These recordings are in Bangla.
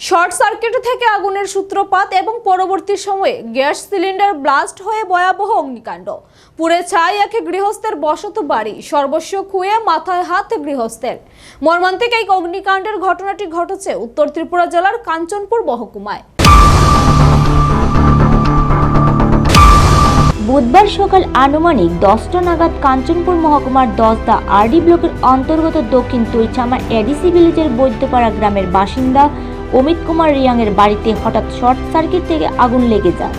শর্ট সার্কিট থেকে আগুনের সূত্রপাত এবং পরবর্তী সময়ে গ্যাস সিলিন্ডার ব্লাস্ট হয়ে ভয়াবহ অগ্নিকাণ্ড। পুড়ে ছাই এক গৃহস্থের বসত বাড়ি, সর্বস্ব খুয়ে মাথায় হাত গৃহস্থের। মর্মান্তিক এই অগ্নিকাণ্ডের ঘটনাটি ঘটেছে উত্তর ত্রিপুরা জেলার কাঞ্চনপুর মহকুমায়। বুধবার সকাল আনুমানিক দশটা নাগাদ কাঞ্চনপুর মহকুমার দশদা আরডি ব্লকের অন্তর্গত দক্ষিণ তৈছামা এডিসি ভিলেজের বৈদ্যপাড়া গ্রামের বাসিন্দা অমিত কুমার রিয়াংয়ের বাড়িতে হঠাৎ শর্ট সার্কিট থেকে আগুন লেগে যায়।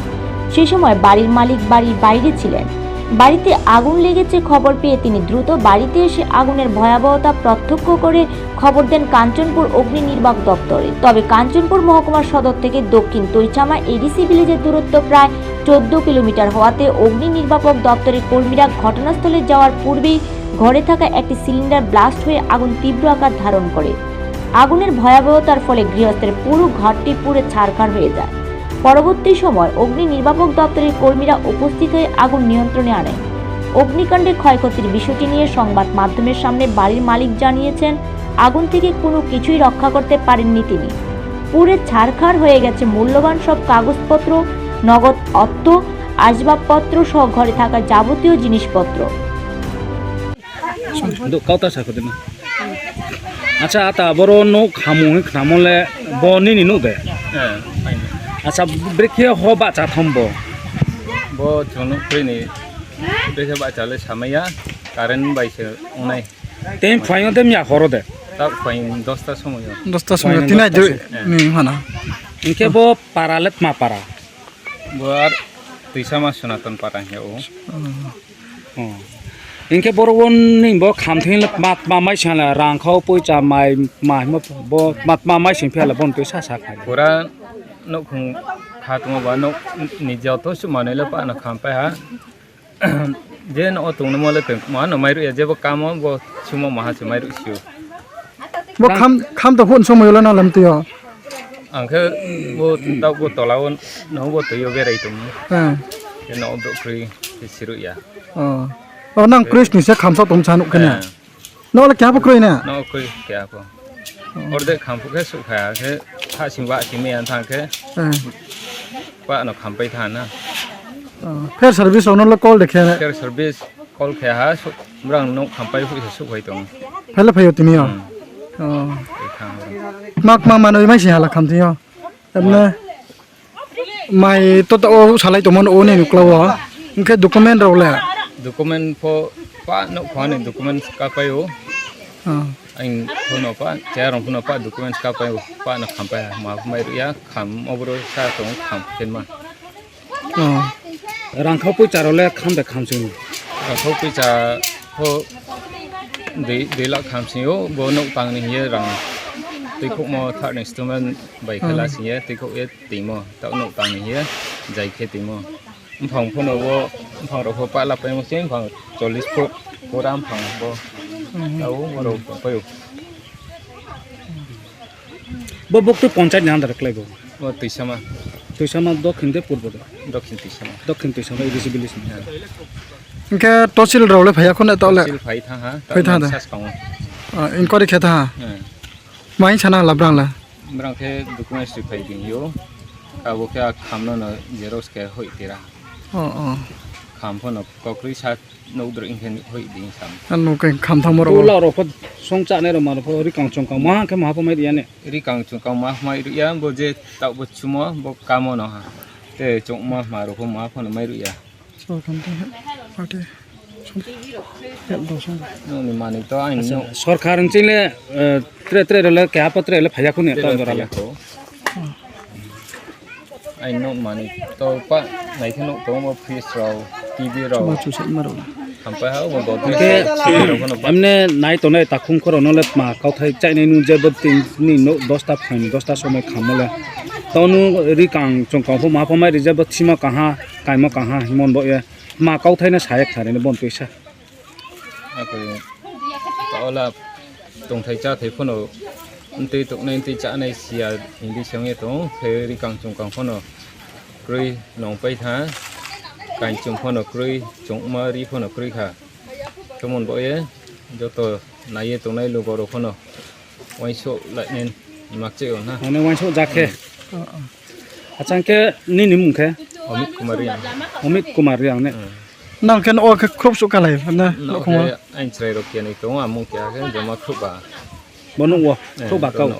সে সময় বাড়ির মালিক বাড়ির বাইরে ছিলেন। বাড়িতে আগুন লেগেছে খবর পেয়ে তিনি দ্রুত বাড়িতে এসে আগুনের ভয়াবহতা প্রত্যক্ষ করে খবর দেন কাঞ্চনপুর অগ্নি নির্বাক দপ্তরে। তবে কাঞ্চনপুর মহকুমার সদর থেকে দক্ষিণ তৈচামা এডিসি ভিলেজের দূরত্ব প্রায় চোদ্দ কিলোমিটার হওয়াতে অগ্নি নির্বাপক দপ্তরের কর্মীরা ঘটনাস্থলে যাওয়ার পূর্বেই ঘরে থাকা একটি সিলিন্ডার ব্লাস্ট হয়ে আগুন তীব্র আকার ধারণ করে। আগুনের ভয়াবহতার ফলে গৃহস্থের পুরো ঘরটি পুড়ে ছারখার হয়ে যায়। পরবর্তী সময় অগ্নি নির্বাপক দপ্তরের কর্মীরা উপস্থিত হয়ে আগুন নিয়ন্ত্রণে আনেন। অগ্নিকাণ্ডে ক্ষয়ক্ষতির বিষয়টি নিয়ে সংবাদ মাধ্যমের সামনে বাড়ির মালিক জানিয়েছেন, আগুন থেকে কোনো কিছুই রক্ষা করতে পারেননি তিনি। পুরে ছারখার হয়ে গেছে মূল্যবান সব কাগজপত্র, নগদ অর্থ, আসবাবপত্র সহ ঘরে থাকা যাবতীয় জিনিসপত্র। Khamu hi khamole bo ni ni no de acha brekhe ho ba cha thombo bo jono krini দেখে বাঁচালে সামাইয়া কারেন্ট বাইছে অনাই tem phwayo dem ya horo de তা ফাইন দশটার সময় দশটার সময় Final তিন দশটার নি হানা inke bo paralet ma para bo আর তুইসা মাস সনাতন পারা হে ও oh inke boro won ning bo kham thin le mat ma mai chala rang khau poi cha mai mai mo bo mat ma mai sin phela bon pe sa sa khai পুরা নক খুং খা তোমা বা নক নিজে অত সুমানে লে পা না খাম পা হা যে ন অত ন মলে পে মা ন মাইরু এ যে bo কাম bo সুমো মাহা সে মাইরু সিউ bo kham kham to phun somoy la na lam tiyo আংখে bo তাও bo তলাও ন bo তুইও বেরাই তুম eh যে ন do kri সিরু yeah oh oh เรานั่งกริชนี่เสียคำสอบตรงชานุกันเนี่ยนอกแล้วแกปกรุยเนี่ยนอกกรุยแกปอออเดอร์คำพวกแค่สุขายแค่ถ้าชิมว่าชิมเมียนทางแค่ว่าหนอคำไปทานนะเพื่เซอร์วิสของนั่นแล้วก็เด็กแค่เพื่อ service ก็แค่ฮะร่างนกคำไปพวกสุขายตรงเพื่ะพยตินี่อะมากมากมาหน่อยไม่ใช่ยหลักคำที่อะเอ็มเนี่ยไม่ตัวตัวสไลด์ตัวมันโอเนี่ยกลัวอะมันแค่ document เราแหละ document pho pha no kwan in document ka pa yo anh phun nó pa chair ông phun nó pa document ka pa yo pa nó kham pa ma mai ya kham obro sa tong kham chen ma à. rang khau pu charo le khám da kham sin rang khau pu cha ho de de la kham sin yo bo no pang ni ye rang tuy khúc mò thợ này stumen bảy khai lá xin ye tuy khúc ye tỉ mò. Tạo nộ tàng này ye dạy khai tỉ mò. Phòng phun nó mai dia ne ri kang chung kang ma mai ru ya bo je tau bo chumo bo kamo no ha te chung ma ma ru ko ma pho no mai ru ya so kan ta pate no ni mani to ai no Sarkar Chile tre tre রে কে পত্রে লে ফায়া কোনে তো te জরা ra ko ai no mani to pa nai the no to mo fish ro tv ro ma chu sai ma ro kham pa ha bo bo te ke ro ko no pa আমনে নাই তো নাই তাকুম করো নলে মা কাউথাই চাইনাই নু যে তিন নি নো দশটা ফাইন দশটা সময় খামলে তনু রি কাং চং কাং ফো মা ফো মাই রিজার্ভ সিমা কাহা কাইমা কাহা হিমন বয়ে মা কাউথাই না সায়ক সারে বন পয়সা a ko to la tong thai cha thai pho no ti to nei ti cha nei sia hindi sang ye to the ri kang chung kang pho no kri nong pai tha kain chung pho no kri chung ma ri pho no kri kha kemon bo ye jo to na ye to nei lu go ro pho no wai cảnh trồng phân ở cây trồng mà đi phân ở cây cả cho một bộ ấy cho tờ này tụi này lùi vào đồ phân ở quay số lại nên mặc chịu ha. Ờ, Hôm nay quay số giặc khe. Ừ. Ờ, ờ. À chẳng kia nín nín mùng khe. Omit kumariang omit kumariang này. Ừ. Nang khen ô cái khúc số cả này nè nó không anh chơi được kia này cũng à mùng kia cái giờ mà khúc bà. Bọn nó ừ, khúc bà câu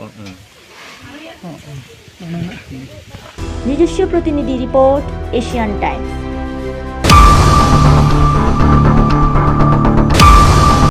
নিজস্ব প্রতিনিধি report asian টাইমস